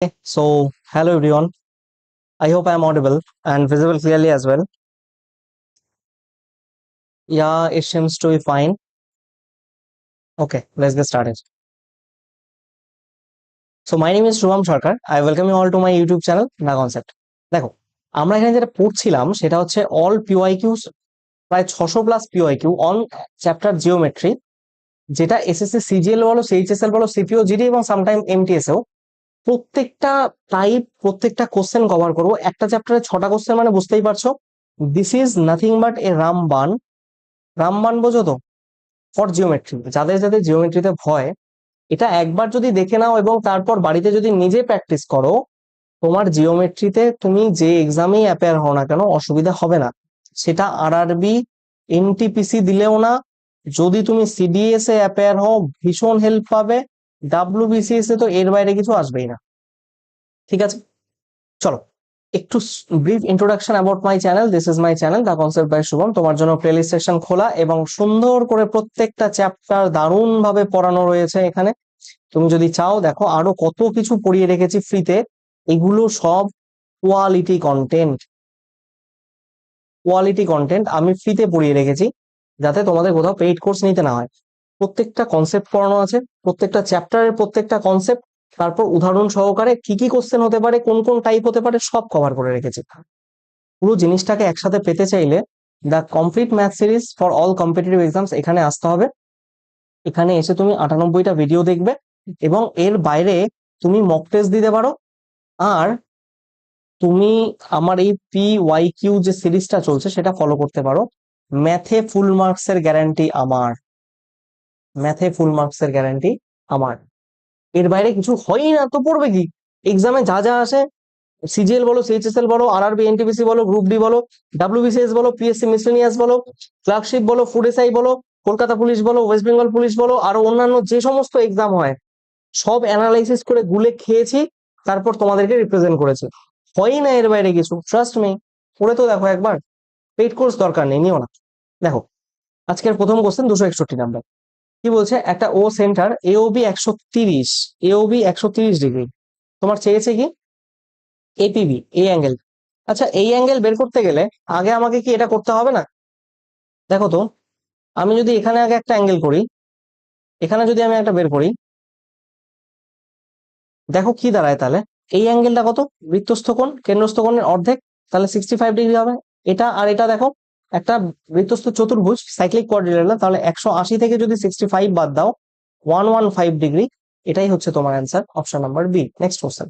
So, hello everyone. I hope I am audible and visible clearly as well. Yeah, it seems to be fine. Okay, let's get started. So, my name is Shubham Sarkar. I welcome you all to my YouTube channel, The Concept. দেখো আমরা এখানে যেটা পড়ছিলাম সেটা হচ্ছে all PYQs প্রায় ছশো plus PYQ on chapter geometry যেটা এসএসসি সিজিএল বলো সিএইচএসএল বলো সিপিও জিডি এবং সামটাইম এমটিএসেও প্রত্যেকটা টাইপ প্রত্যেকটা কোশ্চেন কভার করব। একটা চ্যাপ্টারে ছটা কোশ্চেন মানে বুঝতেই পারছ। This is nothing but a Ramban Ramban বোঝো তো? ফর জিওমেট্রি যাদের যাদের জিওমেট্রিতে ভয়, এটা একবার যদি দেখে নাও এবং তারপর বাড়িতে যদি নিজে প্র্যাকটিস করো, তোমার জিওমেট্রিতে তুমি যে এক্সামেই অ্যাপেয়ার হও না কেন, অসুবিধা হবে না। সেটা আর আরবি এনটিপিসি দিলেও না। যদি তুমি সিডিএস এ অ্যাপেয়ার হও, ভীষণ হেল্প পাবে। ডাব্লিউবিসিএস এ তো এর বাইরে কিছু আসবেই না। ঠিক আছে? চলো, একটু brief introduction about my channel this is my channel the concept by Shubham তোমার জন্য প্লেলিস্ট সেকশন খোলা এবং সুন্দর করে প্রত্যেকটা চ্যাপ্টার দারুণ ভাবে পড়ানো রয়েছে এখানে। তুমি যদি চাও, দেখো, আরও কত কিছু পড়িয়ে রেখেছি ফ্রিতে এগুলো সব কোয়ালিটি কন্টেন্ট কোয়ালিটি কন্টেন্ট আমি ফ্রিতে পড়িয়ে রেখেছি, যাতে তোমাদের কোথাও পেইড কোর্স নিতে না হয়। প্রত্যেকটা কনসেপ্ট পড়ানো আছে, প্রত্যেকটা চ্যাপ্টারের প্রত্যেকটা কনসেপ্ট তারপর উদাহরণ সহকারে কি কি কোশ্চেন হতে পারে, কোন কোন টাইপ হতে পারে, সব কভার করে রেখেছি। পুরো জিনিসটাকে একসাথে পেতে চাইলে the complete math series for all competitive exams এখানে আসতে হবে। এখানে এসে তুমি আটানব্বইটা ভিডিও দেখবে এবং এর বাইরে তুমি মক টেস্ট দিতে পারো। আর তুমি আমার এই পি ওয়াই কিউ যে সিরিজটা চলছে সেটা ফলো করতে পারো। ম্যাথে ফুল মার্কস এর গ্যারান্টি আমার। ম্যাথে ফুল মার্কস এর গ্যারান্টি আমার। এর বাইরে কিছু হয়ই না, তো পড়বে কি? এক্সামে যা যা আসে সিজিএল বলো সিএইচএসএল বলো আরআরবি এনটিপিসি বলো গ্রুপ ডি বলো ডাব্লিউবিসিএস বলো পিএসসি মিসলেনিয়াস বলো ক্লার্কশিপ বলো ফুড এসআই বলো কলকাতা পুলিশ বলো ওয়েস্ট বেঙ্গল পুলিশ বলো, আরও অন্যান্য যে সমস্ত এক্সাম হয়, সব অ্যানালাইসিস করে গুলে খেয়েছি, তারপর তোমাদেরকে রিপ্রেজেন্ট করেছি। হয়ই না এর বাইরে কিছু ট্রাস্ট মি পড়ে তো দেখো একবার পেইড কোর্স দরকার নেই, নিও না। দেখো, আজকের প্রথম কোশ্চেন দুশো একষট্টি নাম্বার কি বলছে? একটা ও সেন্টার এওবি একশো তিরিশ এওবি একশো তিরিশ ডিগ্রি তোমার চেয়েছে কি? এপিবি এই অ্যাঙ্গেল আচ্ছা এই অ্যাঙ্গেল বের করতে গেলে আগে আমাকে কি এটা করতে হবে না? দেখো তো, আমি যদি এখানে আগে একটা অ্যাঙ্গেল করি, এখানে যদি আমি একটা বের করি, দেখো কি দাঁড়ায় তাহলে। এই অ্যাঙ্গেলটা কত? বৃত্তস্থ কোণ, কেন্দ্রস্থ কোণের অর্ধেক, তাহলে সিক্সটি ফাইভ ডিগ্রি হবে। এটা আর এটা দেখো একটা বৃত্তস্থ চতুর্ভুজ সাইক্লিক কোঅর্ডিনেট তাহলে একশো আশি থেকে যদি সিক্সটি ফাইভ বাদ দাও ওয়ান ওয়ান ফাইভ ডিগ্রি এটাই হচ্ছে তোমার answer option number B next question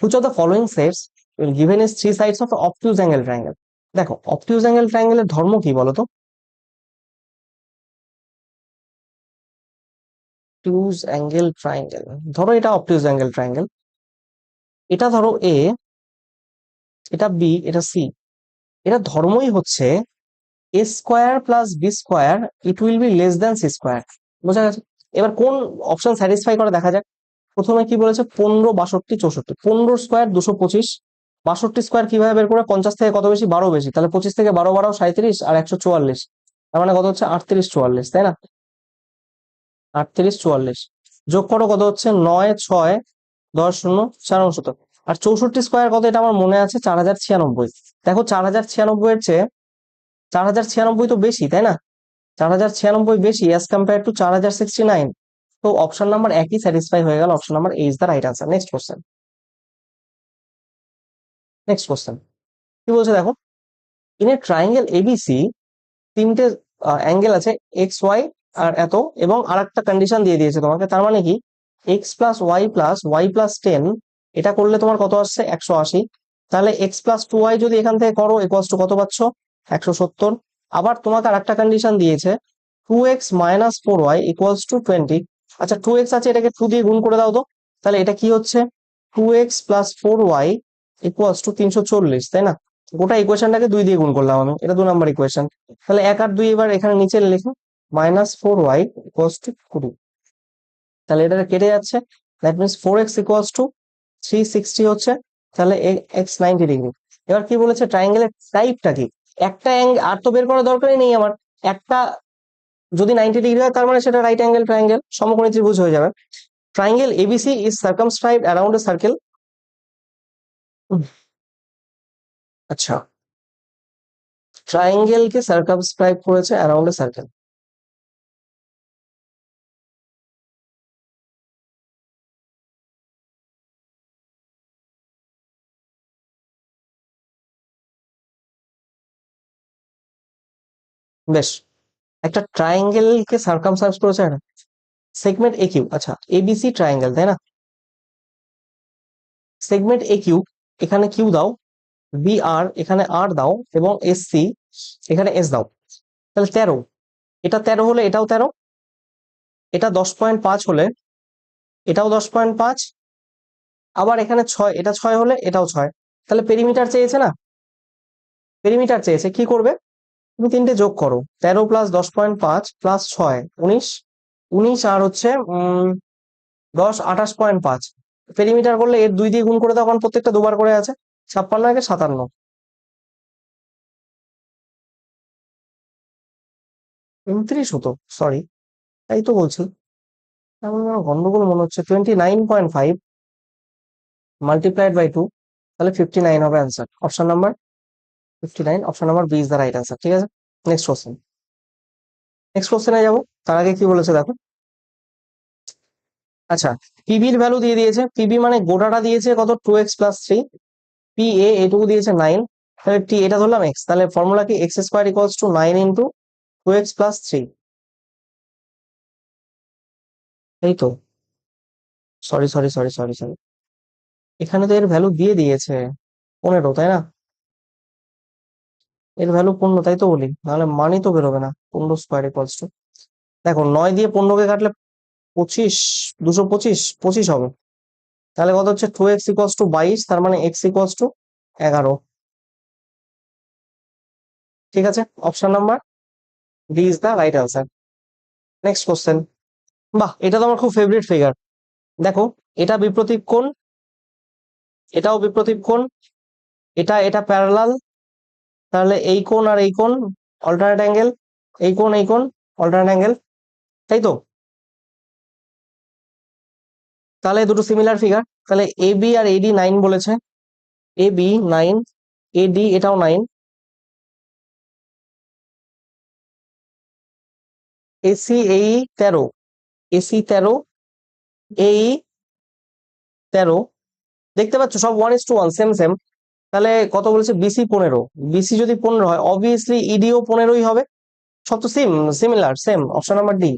which of the following sets will given is three sides of obtuse angle triangle দেখো অপটিউজ অ্যাঙ্গেল ট্রায়াঙ্গেলের ধর্ম কি বলতো? অপটিউজ অ্যাঙ্গেল ট্রায়াঙ্গেল ধরো এটা অপটিউজ অ্যাঙ্গেল ট্রায়াঙ্গেল এটা ধরো এ এটা বি এটা সি এটা ধর্মই হচ্ছে A square plus B square it will be less than C square বোঝা গেছে? এবার কোন অপশন স্যাটিসফাই করে দেখা যাক। প্রথমে কি বলেছে? পনেরো, বাষট্টি, চৌষট্টি। পনেরো স্কোয়ার দুশো পঁচিশ। বাষট্টি স্কোয়ার কীভাবে বের করে? পঞ্চাশ থেকে কত বেশি? বারো বেশি। তাহলে পঁচিশ থেকে বারো বারো সাঁত্রিশ আর একশো চুয়াল্লিশ। তার মানে কত হচ্ছে? আটত্রিশ, চুয়াল্লিশ, তাই না? আটত্রিশ, চুয়াল্লিশ। যোগ করো কত হচ্ছে? নয়, ছয়, দশ, শূন্য, চার অংশত আর চৌষট্টি স্কোয়ার কত? এটা আমার মনে আছে, চার হাজার ছিয়ানব্বই। দেখো, চার হাজার ছিয়ানব্বই এর চেয়ে চার হাজার ছিয়ানব্বই তো বেশি, তাই না? চার হাজার ছিয়ানব্বই বেশি অ্যাজ কম্পেয়ার টু চার হাজার সিক্সটি নাইন তো অপশন নাম্বার একই স্যাটিসফাই হয়ে গেল option number is the right answer next question next question কি বলছে দেখো? ইন এ ট্রাইঙ্গেল এবিসি তিনটে অ্যাঙ্গেল আছে এক্স ওয়াই আর এত, এবং আর একটা কন্ডিশন দিয়ে দিয়েছে তোমাকে। তার মানে কি? X plus Y plus Y plus ten এটা করলে তোমার কত আসছে? একশো আশি। তাহলে এক্স প্লাস টু ওয়াই যদি এখান থেকে করো ইকুয়ালস টু কত পাচ্ছ? একশো সত্তর। আবার তোমাকে আর একটা কন্ডিশন দিয়েছে two X minus four Y equals to twenty আচ্ছা টু এক্স আছে, এটাকে টু দিয়ে গুণ করে দাও তো। তাহলে এটা কি হচ্ছে? Two X plus four Y equals to তিনশো চল্লিশ, তাই না? গোটা ইকুয়েশনটাকে দুই দিয়ে গুণ করলাম আমি, এটা দু নম্বর ইকুয়েশন তাহলে এক আর দুই এবার এখানে নিচে লিখো minus four Y equals to কুড়ি তাহলে এটা কেটে যাচ্ছে that means four X equals to three sixty হচ্ছে, তাহলে এক্স নাইনটি ডিগ্রি এবার কি বলেছে? ট্রাইঙ্গেলের টাইপটা কি? একটা আর তো বের করার দরকারই নেই আমার। একটা যদি নাইনটি ডিগ্রি হয়, তার মানে সেটা রাইট অ্যাঙ্গেল ট্রাইঙ্গেল সমকোণী ত্রিভুজ হয়ে যাবে। Triangle ABC is circumscribe around a circle আচ্ছা। ট্রাইঙ্গেলকে সার্কামস্ক্রাইব করেছে অ্যারাউন্ড এ সার্কেল বেশ। একটা ট্রায়াঙ্গেল কে সার্কামসার্ভ করেছে সেগমেন্ট এ কিউ আচ্ছা এবিসি ট্রায়াঙ্গেল তাই না? সেগমেন্ট এ কিউ এখানে কিউ দাও বি আর এখানে আর দাও, এবং এস সি এখানে এস দাও। তাহলে তেরো। এটা তেরো হলে এটাও তেরো। এটা দশ পয়েন্ট পাঁচ হলে এটাও দশ পয়েন্ট পাঁচ। আবার এখানে ছয়, এটা ছয় হলে এটাও ছয়। তাহলে পেরিমিটার চেয়েছে না? পেরিমিটার চেয়েছে, কি করবে? তুমি তিনটে যোগ করো। তেরো প্লাস দশ পয়েন্ট পাঁচ প্লাস ছয়, উনিশ উনিশ আর হচ্ছে দশ, আঠাশ পয়েন্ট পাঁচ। পেরিমিটার করলে এর দুই দিয়ে গুণ করে দাও, কারণ প্রত্যেকটা দুবার করে আছে। ছাপ্পান্ন একে সাতান্ন। উনত্রিশ হতো সরি তাই তো বলছি। যেন গন্ডগোল মনে হচ্ছে twenty nine point five multiplied by two তাহলে ফিফটি নাইন হবে answer option number next next তার আগে কি বলেছে আচ্ছা ভ্যালু দিয়ে দিয়েছে মানে গোটাটা দিয়েছে কত? Two x plus three P এ এটুকু দিয়েছে নাইন তাহলে টি এটা ধরলাম এক্স তাহলে ফর্মুলা কি x square two nine into two x plus three এই তো। Sorry sorry sorry sorry sorry এখানে তো এর ভ্যালু দিয়ে দিয়েছে, পনেরো, তাই না? এর ভ্যালু পনেরো, তাই তো বলি? নাহলে মানই তো বেরোবে না, পনেরো স্কোয়ার ইকুয়ালস টু দেখো, নয় দিয়ে পনেরোকে কাটলে পঁচিশ, দুশো পঁচিশ পঁচিশ হবে। তাহলে কত হচ্ছে? টু এক্স ইকুয়ালস টু বাইশ, তার মানে এক্স ইকুয়ালস টু এগারো। ঠিক আছে? Option number D is the right answer next question বাহ, এটা তো আমার খুব ফেভারিট ফিগার দেখো, এটা বিপ্রতীপ কোণ, এটাও বিপ্রতীপ কোণ, এটা এটা প্যারালাল তাহলে এই কোণ আর এই কোণ অল্টারনেট অ্যাঙ্গেল এই কোণ এই কোণ অল্টারনেট অ্যাঙ্গেল তাই তো? তাহলে দুটো সিমিলার ফিগার তাহলে A B R eddy nine বলেছে। এ বি নাইন এডি এটাও নাইন এসি এই তেরো। এসি তেরো এই তেরো। দেখতে পাচ্ছ সব one is to one same same তাহলে কত বলেছে? বিসি পনেরো। বিসি যদি পনেরো হয় অবভিয়াসলি ইডিও পনেরোই হবে। সব তো same similar same option number D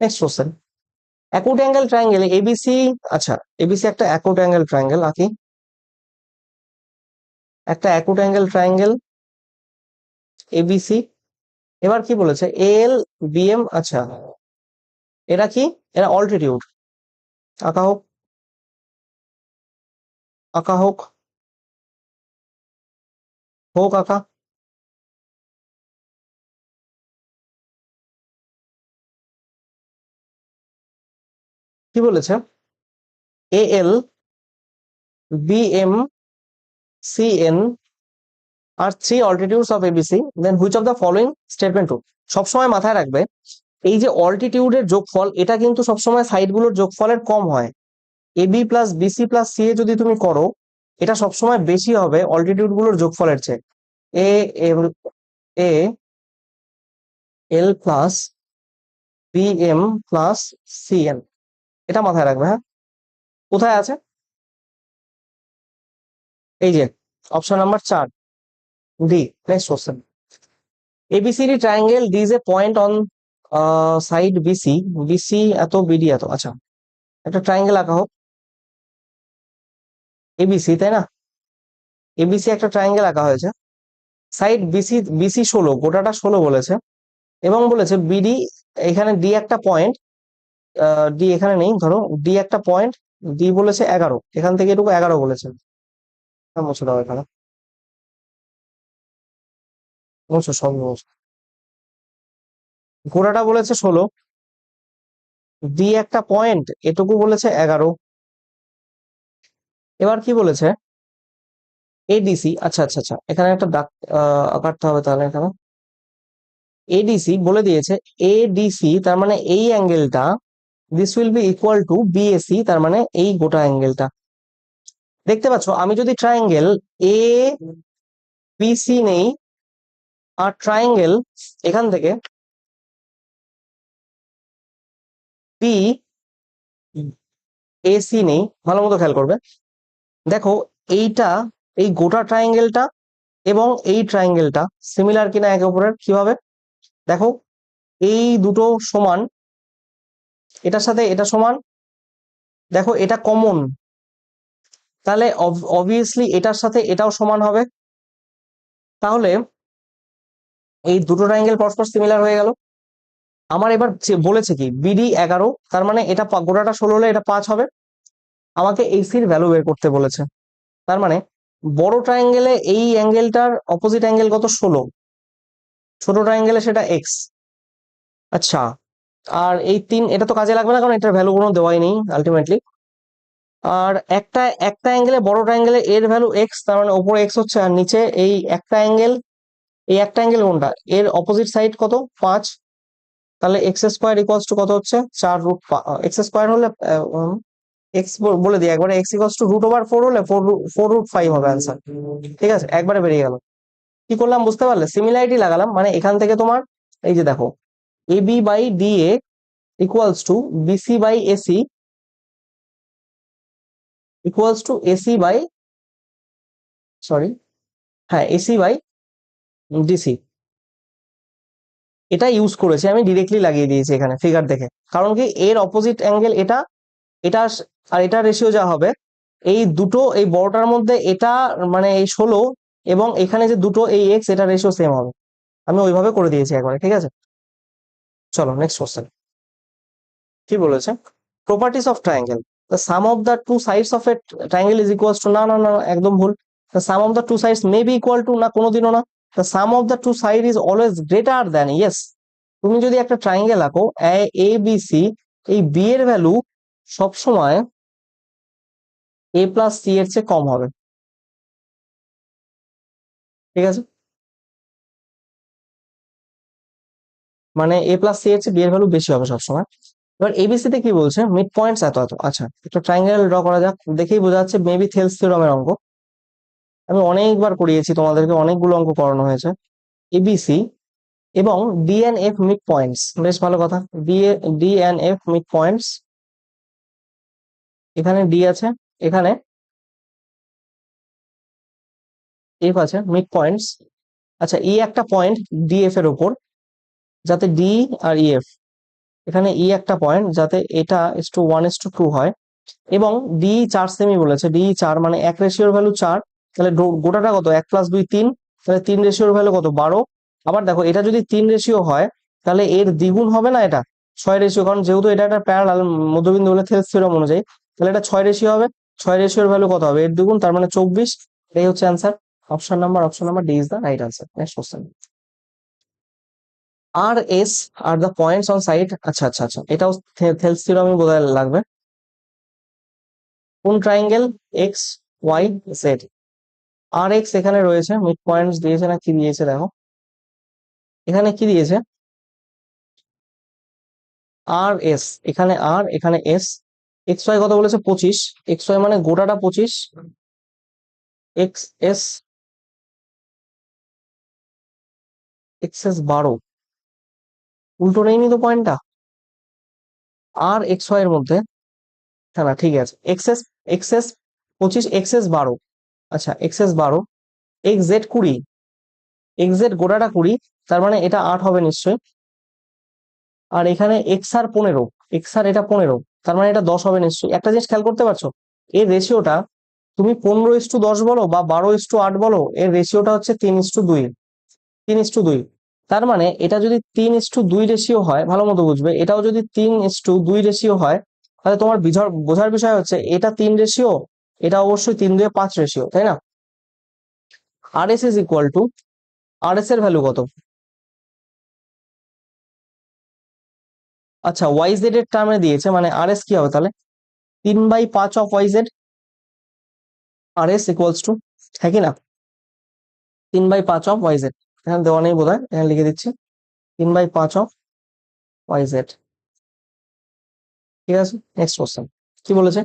next question acute angle triangle ABC আচ্ছা এবিসি একটা অ্যাকুট অ্যাঙ্গেল ট্রায়াঙ্গেল আঁকি। একটা অ্যাকুট অ্যাঙ্গেল ট্রায়াঙ্গেল এবিসি এবার কি বলেছে? এল বিএম আচ্ছা। এরা কি? এরা অল্টিটিউড আঁকা হোক। আঁকা হোক। হোক আঁকা কি বলেছে? A L B M C N are three altitudes of ABC then which of the following statement true সবসময় মাথায় রাখবে, এই যে অল্টিটিউডের যোগফল, এটা কিন্তু সবসময় সাইডগুলোর যোগফলের কম হয়। AB plus BC plus C A যদি তুমি করো এটা সবসময় বেশি হবে অল্টিটিউডগুলোর যোগফলের চেয়ে। A A L plus B M plus C N এটা মাথায় রাখবে হ্যাঁ? কোথায় আছে? এই যে অপশন নাম্বার চার D next question ABCD triangle D is a point on side BC BC এত বিডি এত আচ্ছা। একটা ট্রায়াঙ্গেল আঁকা হোক। এবিসি তাই না? এবিসি একটা ট্রায়াঙ্গেল আঁকা হয়েছে। সাইড বিসি বিসি ষোলো গোটাটা ষোলো বলেছে এবং বলেছে বিডি এখানে ডি একটা পয়েন্ট ডি এখানে নেই ধরো ডি একটা পয়েন্ট ডি বলেছে এগারো এখান থেকে এটুকু এগারো বলেছে। হ্যাঁ, মুছে দাও এখানে। মুছো সব গোড়াটা বলেছে ষোলো ডি একটা পয়েন্ট এটুকু বলেছে এগারো এবার কি বলেছে? এডিসি আচ্ছা আচ্ছা আচ্ছা এখানে একটা আহ, কাটতে হবে তাহলে এখানে। এডিসি বলে দিয়েছে এডিসি তার মানে এই অ্যাঙ্গেলটা this will be equal to BAC তার মানে এই গোটা অ্যাঙ্গেলটা। দেখতে পাচ্ছ আমি যদি ট্রায়াঙ্গেল এ বি সি নেই আর ট্রায়াঙ্গেল এখান থেকে বি এসি নেই ভালো মতো খেয়াল করবে। দেখো, এইটা, এই গোটা ট্রায়াঙ্গেলটা এবং এই ট্রায়াঙ্গেলটা সিমিলার কিনা একে অপরের কীভাবে দেখো, এই দুটো সমান, এটার সাথে এটা সমান, দেখো, এটা কমন তাহলে অবভিয়াসলি এটার সাথে এটাও সমান হবে। তাহলে এই দুটো ট্রায়াঙ্গেল পরস্পর সিমিলার হয়ে গেল। আমার এবার বলেছে কি বিডি এগারো, তার মানে এটা গোটাটা ষোলো হলে এটা পাঁচ হবে। আমাকে এসির ভ্যালু বের করতে বলেছে। তার মানে বড় ট্রায়াঙ্গেলে এই অ্যাঙ্গেলটার অপোজিট অ্যাঙ্গেল কত? ষোলো। ছোট ট্রায়াঙ্গেলে সেটা এক্স আচ্ছা আর এই তিন, এটা তো কাজে লাগবে না কারণ এটার ভ্যালু কোনো দেওয়াই নেই আলটিমেটলি আর একটা একটা অ্যাঙ্গেলে, বড় ট্রায়াঙ্গেলে এর ভ্যালু এক্স তার মানে ওপরে এক্স হচ্ছে আর নিচে এই একটা অ্যাঙ্গেল, এই একটা অ্যাঙ্গেল কোনটা? এর অপোজিট সাইড কত? পাঁচ। তাহলে এক্স স্কোয়ার ইকুয়ালস টু কত হচ্ছে? চার রুট এক্স স্কোয়ার হলে এক্স বলে দিই, একবারে x equals to root over four হলে ফোর ফোর রুট ফাইভ হবে অ্যান্সার ঠিক আছে? একবারে বেরিয়ে গেল। কি করলাম বুঝতে পারলে? সিমিলারিটি লাগালাম মানে এখান থেকে তোমার, এই যে দেখো A B by D A equals to BC by AC equals to AC by sorry হ্যাঁ এসি বাই ডিসি এটা ইউজ করেছি, আমি ডিরেক্টলি লাগিয়ে দিয়েছি এখানে ফিগার দেখে। কারণ কি, এর অপোজিট অ্যাঙ্গেল এটা এটা আর এটা রেশিও যা হবে, এই দুটো, এই বড়টার মধ্যে এটা মানে এই ষোলো এবং এখানে যে দুটো এই এক্স এটা রেশিও সেম হবে। আমি ওইভাবে করে দিয়েছি একবারে, ঠিক আছে? চলো নেক্সট কোশ্চেন কি বলেছে? Properties of triangle the sum of the two sides of a triangle is equals to না না না, একদম ভুল। The sum of the two sides may be equal to না, কোনোদিনও না। The sum of the two side is always greater than yes তুমি যদি একটা ট্রায়াঙ্গেল আঁকো এ বি সি এই বি এর ভ্যালু সবসময় এ প্লাস সি এর চেয়ে কম হবে। ঠিক আছে? মানে এ প্লাস সি এর চেয়ে বি ভ্যালু বেশি হবে সবসময় এবার এবিসি তে কি বলছে? মিড পয়েন্টস এত এত। আচ্ছা একটা ট্রায়াঙ্গেল ড্র করা যাক। দেখেই বোঝা যাচ্ছে মেবি থেলস থিওরামের অঙ্ক। আমি অনেকবার করিয়েছি তোমাদেরকে, অনেকগুলো অঙ্ক করানো হয়েছে। এবিসি এবং D N F mid points বেশ ভালো কথা। ডি ডি মিড পয়েন্টস এখানে ডি আছে, এখানে এফ আছে মিড পয়েন্টস আচ্ছা ই একটা পয়েন্ট ডিএফ এর উপর, যাতে ডি আর ইএফ এখানে ই একটা পয়েন্ট যাতে এটা is to one is to two হয়। এবং ডি চার সেমি বলেছে ডি চার মানে এক রেশিওর ভ্যালু চার, তাহলে গোটাটা কত? এক প্লাস দুই তিন, তাহলে তিন রেশিওর ভ্যালু কত? বারো। আবার দেখো, এটা যদি তিন রেশিও হয়, তাহলে এর দ্বিগুণ হবে না এটা? ছয় রেশিও কারণ যেহেতু এটা একটা প্যারালাল মধ্যবিন্দু হলে থেলস থিওরাম অনুযায়ী। তাহলে এটা ছয় রেশিও হবে। ছয় রেশিওর ভ্যালু কত হবে? এর দ্বিগুণ তার মানে চব্বিশ। এই হচ্ছে answer option number option number D is the right answer next question R S are the points on side আচ্ছা আচ্ছা আচ্ছা। এটাও থেলস থিওরামই বোধহয় লাগবে। কোন ট্রায়াঙ্গেল এক্স ওয়াই জেড আর এক্স এখানে রয়েছে। মিড পয়েন্টস দিয়েছে না কি দিয়েছে দেখো। এখানে কি দিয়েছে? আর এস এখানে আর এখানে এস এক্স ওয়াই কত বলেছে? পঁচিশ। এক্স ওয়াই মানে গোটাটা পঁচিশ। এক্স এস এক্স এস বারো। উল্টো নেইনি তো পয়েন্টটা আর এক্স ওয়াই এর মধ্যে? হ্যাঁ না, ঠিক আছে। এক্সএস এক্সএস পঁচিশ এক্সএস বারো। আচ্ছা এক্সএস বারো। এক্স জেড কুড়ি। এক্স জেড গোটাটা কুড়ি, তার মানে এটা আট হবে নিশ্চয়ই। আর এখানে এক্স আর পনেরো। এক্স আর এটা পনেরো। তার মানে এটা দশ হবে নিশ্চয়ই। একটা জিনিস খেয়াল করতে পারছ এর রেশিওটা তুমি পনেরো ইস টু দশ বলো বা বারো ইস টু আট বলো, এর রেশিওটা হচ্ছে তিন ইস টু দুই, তিন ইস টু দুই। তার মানে এটা যদি তিন ইস টু দুই রেশিও হয়, ভালো মতো বুঝবে, এটাও যদি তিন ইস টু দুই রেশিও হয়, তাহলে তোমার বিঝার, বোঝার বিষয় হচ্ছে এটা তিন রেশিও এটা অবশ্যই তিন দুয়ে পাঁচ রেশিও তাই না? R S is equal to, R S এর ভ্যালু কত? আচ্ছা ওয়াই জেড এর টার্মে দিয়েছে মানে আর এস কি হবে তাহলে? তিন বাই পাঁচ of Y Z R S equals to হ্যাঁ কি না? তিন বাই পাঁচ অফ ওয়াই জেড এখানে দেওয়া নেই বোধ হয় এখানে লিখে দিচ্ছি, তিন বাই পাঁচ অফ ওয়াই জেড ঠিক আছে নেক্সট কোশ্চেন কি বলেছে?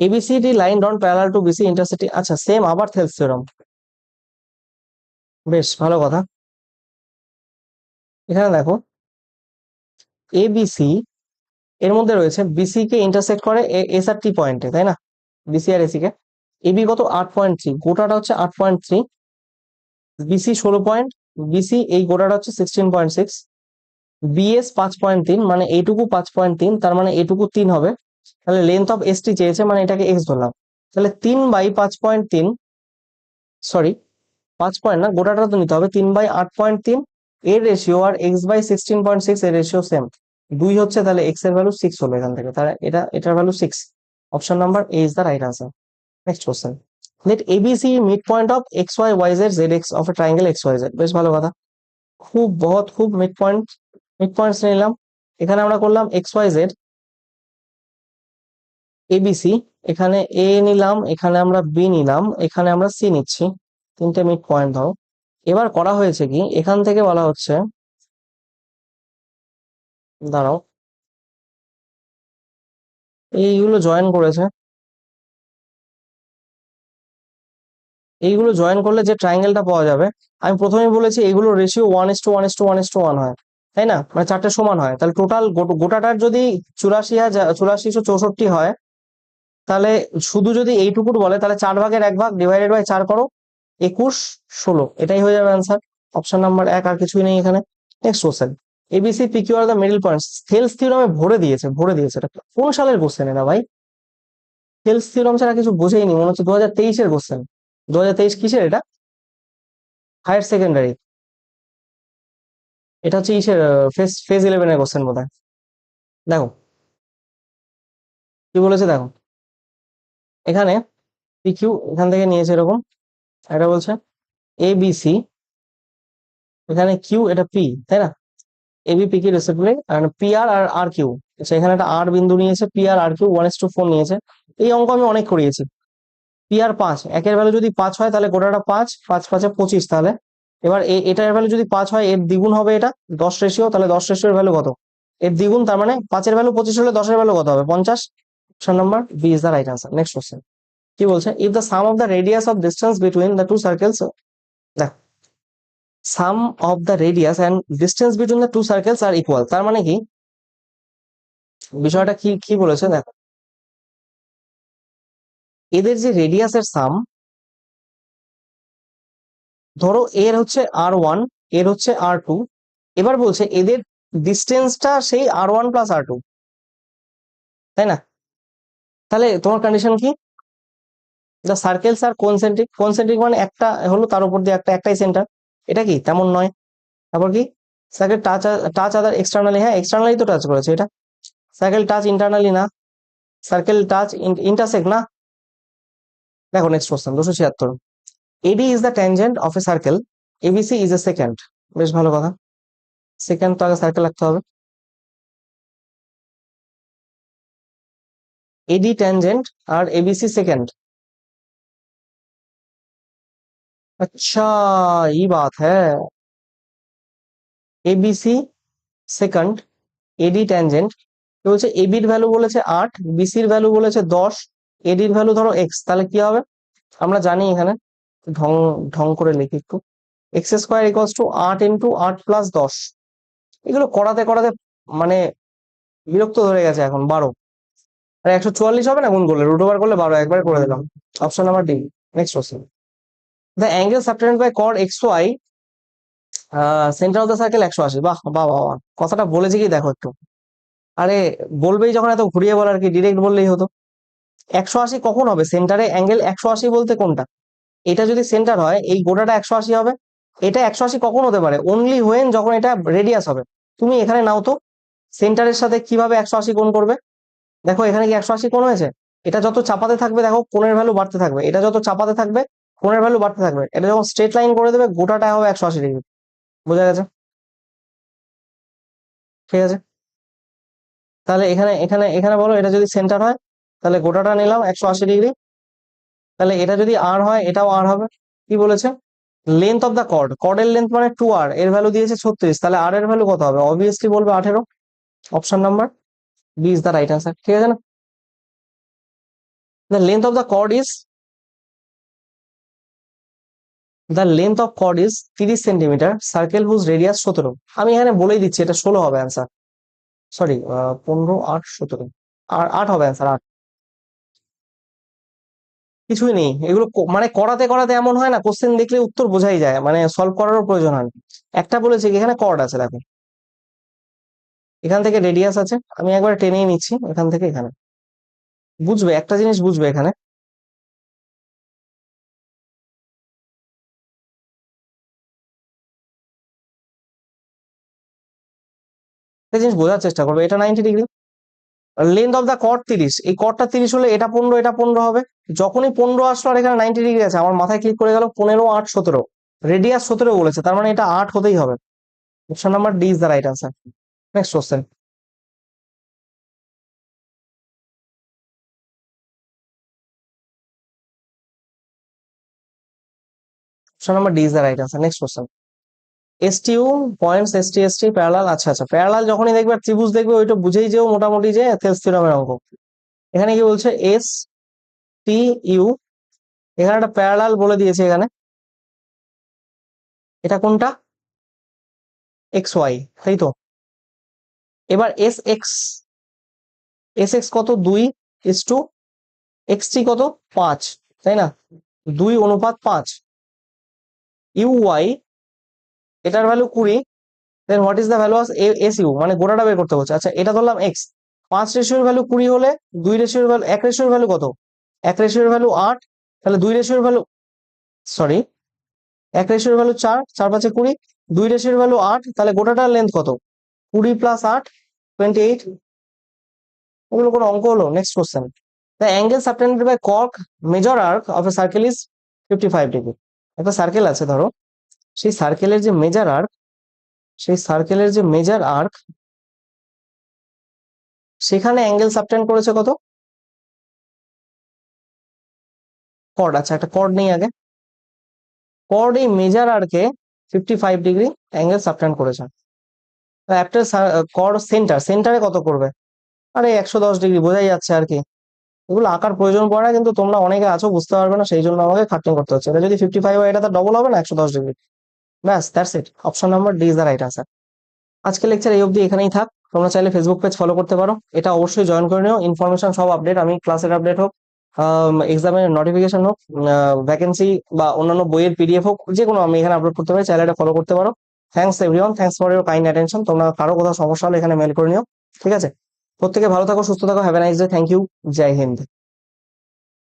ABCD line drawn parallel to BC intersect আচ্ছা সেম আবার থেলস থিওরাম বেশ, ভালো কথা। এখানে দেখো এবিসি এর মধ্যে রয়েছে বিসি কে ইন্টারসেক্ট করে এস আর টি পয়েন্টে তাই না? বিসি আর এসি কে। এবি কত? আট পয়েন্ট থ্রি গোটাটা হচ্ছে আট পয়েন্ট থ্রি বিসি ষোলো পয়েন্ট বিসি এই গোটাটা হচ্ছে সিক্সটিন পয়েন্ট সিক্স বিএস পাঁচ পয়েন্ট তিন মানে এইটুকু পাঁচ পয়েন্ট তিন, তার মানে এইটুকু তিন হবে। তাহলে লেন্থ অফ এসটি চেয়েছে মানে এটাকে এক্স ধরলাম। তাহলে তিন বাই পাঁচ পয়েন্ট তিন সরি পাঁচ পয়েন্ট না, গোটাটা তো নিতে হবে। তিন বাই আট পয়েন্ট তিন, এর ratio R X by sixteen point six এর রেশিও সেম দুই হচ্ছে তাহলে এক্সের ভ্যালু সিক্স হলো এখান থেকে। তাহলে এটা, এটার value six option number A is the right answer next question let ABC mid point of X Y Y Z Z X of a triangle X Y Z বেশ ভালো কথা। খুব, বহুত খুব মিড পয়েন্ট মিড পয়েন্টস নিলাম। এখানে আমরা করলাম এক্স ওয়াই জেড এবিসি এখানে এ নিলাম, এখানে আমরা বি নিলাম, এখানে আমরা সি নিচ্ছি। তিনটে মিড পয়েন্ট ধরো। এবার করা হয়েছে কি? এখান থেকে বলা হচ্ছে দাঁড়াও। এইগুলো জয়েন করেছে। এইগুলো জয়েন করলে যে ট্রায়াঙ্গেলটা পাওয়া যাবে, আমি প্রথমেই বলেছি এগুলো ratio one is to one is to one is to one হয়। তাই না? মানে চারটে সমান হয়। তাহলে টোটাল গোটাটার যদি চুরাশি হাজার চুরাশিশো চৌষট্টি হয়, তাহলে শুধু যদি এইটুকু বলে, তাহলে চার ভাগের এক ভাগ ডিভাইডেড বাই চার করো, একুশ ষোলো। এটাই হয়ে যাবে অ্যান্সার অপশন নাম্বার এক আর কিছুই নেই এখানে। Next question ABC PQ are the middle points Thales থিওরামে ভরে দিয়েছে ভরে দিয়েছে এটা। কোন সালের কোশ্চেন এটা ভাই? থেলস থিওরাম ছাড়া কিছু বোঝেইনি মনে হচ্ছে দু হাজার তেইশের কোশ্চেন দু হাজার তেইশ কিসের এটা? হায়ার সেকেন্ডারি এটা হচ্ছে ইসের ফেজ ফেজ ইলেভেনের কোশ্চেন বোধ দেখো। কি বলেছে দেখো? এখানে পিকিউ এখান থেকে নিয়েছে এরকম। এটা বলছে এ বি সি এখানে কিউ এটা পি তাই না? এবি পি কি রেসিপিলি আর পি আর আর কিউ এখানে একটা আর বিন্দু নিয়েছে P R Q one S two four নিয়েছে। এই অঙ্ক আমি অনেক করিয়েছি। পি আর পাঁচ, একের ভ্যালু যদি পাঁচ হয়, তাহলে গোটাটা পাঁচ পাঁচ পাঁচে পঁচিশ তাহলে। এবার এটার ভ্যালু যদি পাঁচ হয়, এর দ্বিগুণ হবে এটা, দশ রেশিও তাহলে দশ রেশিওর ভ্যালু কত? এর দ্বিগুণ, তার মানে পাঁচের ভ্যালু পঁচিশ হলে দশের ভ্যালু কত হবে? পঞ্চাশ। Option number B is the right answer next question কি বলছে? If the sum of the radius of distance between the two circles sum of the radius and distance between the two circles are equal. তার মানে কি? বিষয়টা কি কি বলেছে? দেখো। এদের যে রেডিয়াসের সাম, ধরো এর হচ্ছে আর ওয়ান, এর হচ্ছে আর টু। এবার বলছে এদের ডিস্টেন্সটা সেই R one plus R two. তাই না? তাহলে তোমার কন্ডিশন কি? The circles are concentric concentric মানে একটা হলো তার উপর দিয়ে একটা, একটাই সেন্টার। এটা কি? তেমন নয়। তারপর কি? Circle touch touch other externally হ্যাঁ এক্সটার্নালি তো টাচ করেছে এটা। সার্কেল টাচ ইন্টারনালি না। সার্কেল টাচ ইন্টারসেক্ট না। দেখো নেক্সট কোশ্চেন দুশো ছিয়াত্তর। AD is the tangent of a circle ABC is a second বেশ ভালো কথা। সেকেন্ড তো আগে সার্কেল রাখতে হবে। এডি ট্যানজেন্ট আর এবিসি সেকেंड अच्छा ये बात है এবিসি সেকেন্ড এডি ট্যানজেন্ট বলছে এবির ভ্যালু বলেছে আট বিসির ভ্যালু বলেছে দশ এডির ভ্যালু ধরো এক্স তাহলে কি হবে আমরা জানি এখানে ঢং ঢং করে লিখি একটু এক্স স্কোয়ার ইকুয়ালস টু আট ইন্টু আট প্লাস দশ এগুলো করাতে করাতে মানে বিরক্ত ধরে গেছে এখন বারো আর একশো চুয়াল্লিশ হবে না গুণ করলে রুট ওভার করলে বারো একবার করে দিলাম option number D next question angle subtend by code X Y centre of the circle একশো আশি। বাহ বাহ বাহ। কথাটা বলেছি কি দেখো একটু। আরে, বলবেই যখন এত ঘুরিয়ে বলার কি ডিরেক্ট বললেই হতো। একশো আশি কখন হবে? সেন্টারে অ্যাঙ্গেল একশো আশি বলতে কোনটা? এটা যদি সেন্টার হয়, এই গোটাটা একশো আশি হবে। এটা একশো আশি কখন হতে পারে? অনলি হোয়েন যখন এটা রেডিয়াস হবে। তুমি এখানে নাও তো সেন্টারের সাথে কীভাবে একশো আশি কোণ করবে? দেখো, এখানে কি একশো আশি কোণ হয়েছে? এটা যত চাপাতে থাকবে, দেখো, কোণের ভ্যালু বাড়তে থাকবে। এটা যত চাপাতে থাকবে কোণের ভ্যালু বাড়তে থাকবে। এটা যখন স্ট্রেট লাইন করে দেবে, গোটাটা হবে একশো আশি ডিগ্রি বোঝা গেছে? ঠিক আছে? তাহলে এখানে এখানে এখানে বলো, এটা যদি সেন্টার হয়, তাহলে গোটাটা নিলাম একশো আশি ডিগ্রি তাহলে এটা যদি আর হয়, এটাও আর হবে। কি বলেছে? লেন্থ অফ দ্য কর্ড কর্ডের লেন্থ মানে টু আর এর ভ্যালু দিয়েছে ছত্রিশ। তাহলে আর এর ভ্যালু কত হবে? অবভিয়াসলি বলবে আঠেরো। Option number B is the right answer ঠিক আছে না? Length of the chord is the length of chord is তিরিশ সেন্টিমিটার সার্কেল হুজ রেডিয়াস সতেরো। আমি এখানে বলেই দিচ্ছি, এটা ষোলো হবে অ্যান্সার সরি পনেরো, আট, সতেরো। আর আট হবে অ্যান্সার আট। কিছুই নেই। এগুলো মানে করাতে করাতে এমন হয় না কোশ্চেন দেখলে উত্তর বোঝাই যায় মানে সলভ করারও প্রয়োজন হয় একটা বলেছে এখানে কর্ড আছে, দেখো। এখান থেকে রেডিয়াস আছে, আমি একবার টেনেই নিচ্ছি, এখান থেকে এখানে। বুঝবে, একটা জিনিস বুঝবে এখানে। একটা জিনিস বোঝার চেষ্টা করবে, এটা ninety degree length of the chord তিরিশ, এই কর্ডটা তিরিশ হলে এটা পনেরো এটা পনেরো হবে, যখনই পনেরো আসলো আর এখানে নাইনটি ডিগ্রি আছে, আমার মাথায় ক্লিক করে গেল পনেরো, আট, সতেরো রেডিয়াস সতেরো বলেছে, তার মানে এটা আট হতেই হবে option number D is the right answer next question option number D is the right answer next question STU points ST ST parallel আচ্ছা আচ্ছা প্যারালাল যখনই দেখবে, ত্রিভুজ দেখবে, ওইটা বুঝেই যেও মোটামুটি যে থেলস থিওরামের অঙ্ক। এখানে কি বলছে? এস টি ইউ এখানে একটা প্যারালাল বলে দিয়েছে এখানে। এটা কোনটা? এক্স ওয়াই তাই তো? এবার এস এক্স এস এক্স কত? দুই এস টু এক্স টি কত? পাঁচ, তাই না? দুই অনুপাত পাঁচ। ইউ ওয়াই এটার ভ্যালু কুড়ি then what is the value of S U মানে গোটাটা বের করতে বলছে। আচ্ছা এটা ধরলাম এক্স পাঁচ রেশিওর ভ্যালু কুড়ি হলে দুই রেশিওর ভ্যালু এক রেশিওর ভ্যালু কত? এক রেশিওর ভ্যালু আট, তাহলে দুই রেশিওর ভ্যালু সরি এক রেশিওর ভ্যালু চার চার পাঁচে কুড়ি, দুই রেশিওর ভ্যালু আট, তাহলে গোটাটার লেন্থ কত? কুড়ি প্লাস আট টোয়েন্টি এইট ওগুলো কোনো অঙ্ক হলো? Next question the angle subtended by cork major arc of a circle is fifty five degree একটা সার্কেল আছে, ধরো। সেই সার্কেলের যে মেজার আর্ক সেই সার্কেলের যে মেজার আর্ক সেখানে অ্যাঙ্গেল সাবটেন্ড করেছে কত? কর্ড আচ্ছা একটা কর্ড নেই আগে। কর্ড এই major আর্কে fifty five degree angle subtend করেছে। একটা কর্ড সেন্টার সেন্টারে কত করবে? আরে একশো দশ ডিগ্রি বোঝাই যাচ্ছে আর কি। এগুলো আঁকার প্রয়োজন পড়ে না, কিন্তু তোমরা অনেকে আছো, বুঝতে পারবে না, সেই জন্য আমাকে খাটনি করতে হচ্ছে। এটা যদি ফিফটি ফাইভ হয়, এটা তো ডবল হবে না, একশো দশ ডিগ্রি ব্যাস that's it option number D is the right answer আজকে লেকচার এই অবধি এখানেই থাক। তোমরা চাইলে ফেসবুক পেজ ফলো করতে পারো। এটা অবশ্যই জয়েন করে নিও। ইনফরমেশন সব আপডেট আমি ক্লাসের আপডেট হোক এক্সামের নোটিফিকেশন হোক ভ্যাকেন্সি বা অন্যান্য বইয়ের পিডিএফ হোক, যে কোনো আমি এখানে আপলোড করতে পারি, চাইলে এটা ফলো করতে পারো। Thanks everyone thanks for your kind attention তোমরা কারও কোথাও সমস্যা হলে এখানে মেল করে নিও। ঠিক আছে? প্রত্যেকে ভালো থাকো, সুস্থ থাকো। Have a nice day thank you Joy Hind.